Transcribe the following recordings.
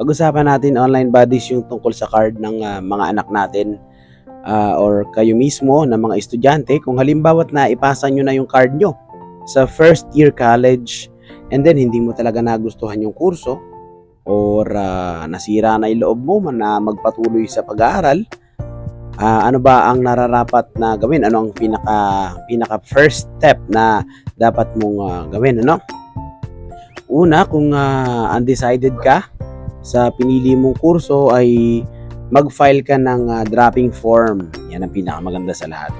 Pag-usapan natin online buddies yung tungkol sa card ng ah, mga anak natin ah, or kayo mismo na mga estudyante. Kung halimbawa't na ipasa nyo na yung card nyo sa first year college and then hindi mo talaga nagustuhan yung kurso or ah, nasira na yung loob mo man na magpatuloy sa pag-aaral ah, ano ba ang nararapat na gawin? Ano ang pinaka pinaka first step na dapat mong ah, gawin ano? Una kung ah, undecided ka sa pinili mong kurso ay mag-file ka ng ah, dropping form. Yan ang pinakamaganda sa lahat.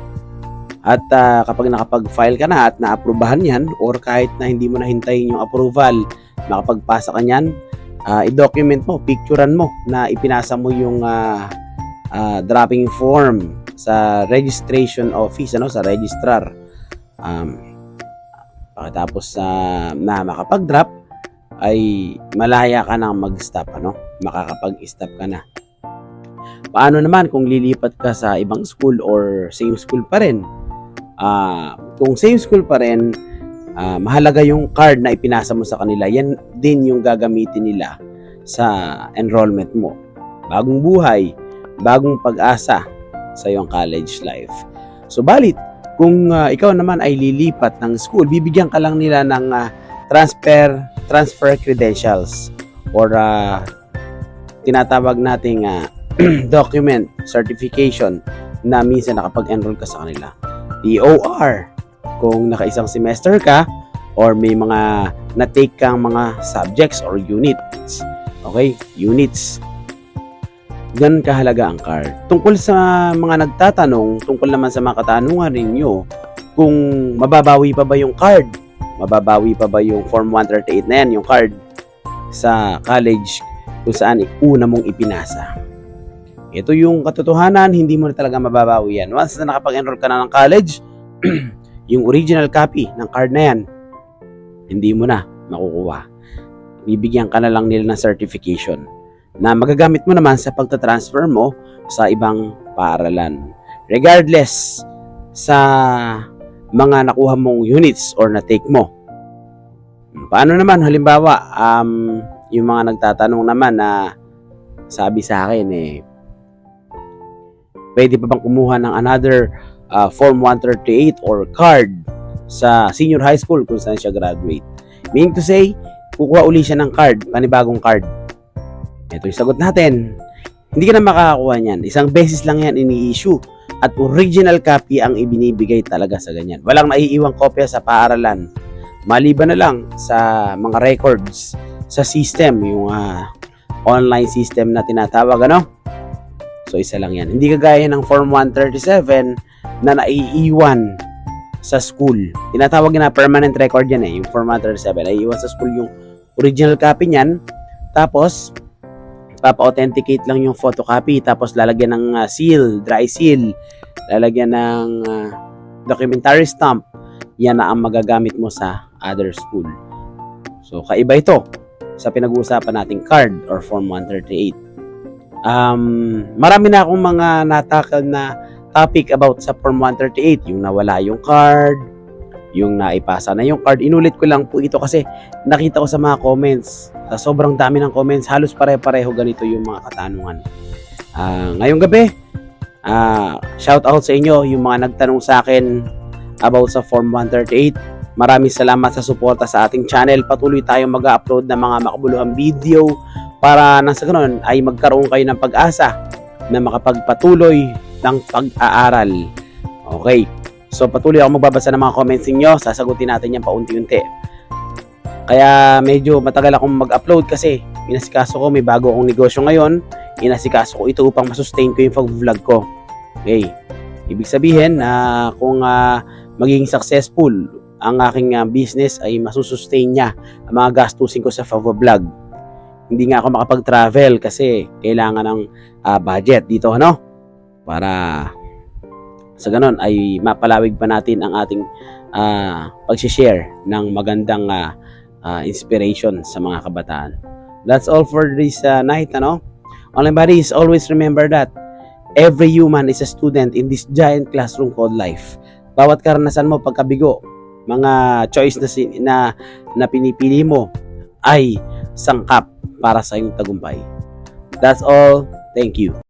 At ah, kapag nakapag-file ka na at naaprubahan yan or kahit na hindi mo nahintayin yung approval, makapagpasa ka niyan, ah, i-document mo, picturean mo na ipinasa mo yung ah, ah, dropping form sa registration office, ano, sa registrar. Um, pagkatapos ah, na makapag-drop, ay malaya ka nang mag-stop, ano? Makakapag-stop ka na. Paano naman kung lilipat ka sa ibang school or same school pa rin? Ah, kung same school pa rin, ah, mahalaga yung card na ipinasa mo sa kanila. Yan din yung gagamitin nila sa enrollment mo. Bagong buhay, bagong pag-asa sa iyong college life. Subalit, kung ah, ikaw naman ay lilipat ng school, bibigyan ka lang nila ng ah, transfer transfer credentials or ah, tinatawag nating ah, document certification na minsan nakapag-enroll ka sa kanila. DOR kung nakaisang semester ka or may mga na-take kang mga subjects or units. Okay? Units. Ganun kahalaga ang card. Tungkol sa mga nagtatanong, tungkol naman sa mga katanungan ninyo, kung mababawi pa ba yung card mababawi pa ba yung Form 138 na yan, yung card sa college kung saan una mong ipinasa. Ito yung katotohanan, hindi mo na talaga mababawi yan. Once na nakapag-enroll ka na ng college, yung original copy ng card na yan, hindi mo na makukuha. Bibigyan ka na lang nila ng certification na magagamit mo naman sa pagta-transfer mo sa ibang paaralan. Regardless sa mga nakuha mong units or na-take mo. Paano naman halimbawa um, yung mga nagtatanong naman na sabi sa akin eh pwede pa bang kumuha ng another uh, form 138 or card sa senior high school kung saan siya graduate. Meaning to say, kukuha uli siya ng card, panibagong card. Ito yung sagot natin. Hindi ka na makakakuha niyan. Isang beses lang yan ini-issue at original copy ang ibinibigay talaga sa ganyan. Walang naiiwang kopya sa paaralan. Maliban na lang sa mga records sa system, yung ah, online system na tinatawag, ano? So, isa lang yan. Hindi kagaya ng Form 137 na naiiwan sa school. Tinatawag na permanent record yan eh, yung Form 137. Naiiwan sa school yung original copy niyan. Tapos, papa-authenticate lang yung photocopy tapos lalagyan ng ah, seal, dry seal, lalagyan ng ah, documentary stamp. Yan na ang magagamit mo sa other school. So, kaiba ito sa pinag-uusapan nating card or Form 138. Um, marami na akong mga natakal na topic about sa Form 138, yung nawala yung card, yung naipasa na yung card. Inulit ko lang po ito kasi nakita ko sa mga comments, sa sobrang dami ng comments, halos pare-pareho ganito yung mga katanungan. Ah, ngayong gabi, ah, shout out sa inyo yung mga nagtanong sa akin about sa Form 138. Maraming salamat sa suporta sa ating channel. Patuloy tayong mag-upload ng mga makabuluhang video para nang sa ganun ay magkaroon kayo ng pag-asa na makapagpatuloy ng pag-aaral. Okay. So patuloy ako magbabasa ng mga comments ninyo. Sasagutin natin yan paunti-unti. Kaya medyo matagal akong mag-upload kasi inasikaso ko, may bago akong negosyo ngayon. Inasikaso ko ito upang masustain ko yung pag-vlog ko. Okay. Ibig sabihin na kung ah, magiging successful ang aking ah, business ay masusustain niya ang mga gastusin ko sa pag-vlog. Hindi nga ako makapag-travel kasi kailangan ng ah, budget dito ano para sa ganon ay mapalawig pa natin ang ating ah, pag-share ng magandang ah, ah, inspiration sa mga kabataan. That's all for this ah, night, ano? Online buddies, always remember that every human is a student in this giant classroom called life. Bawat karanasan mo pagkabigo, mga choice na, na, na pinipili mo ay sangkap para sa inyong tagumpay. That's all. Thank you.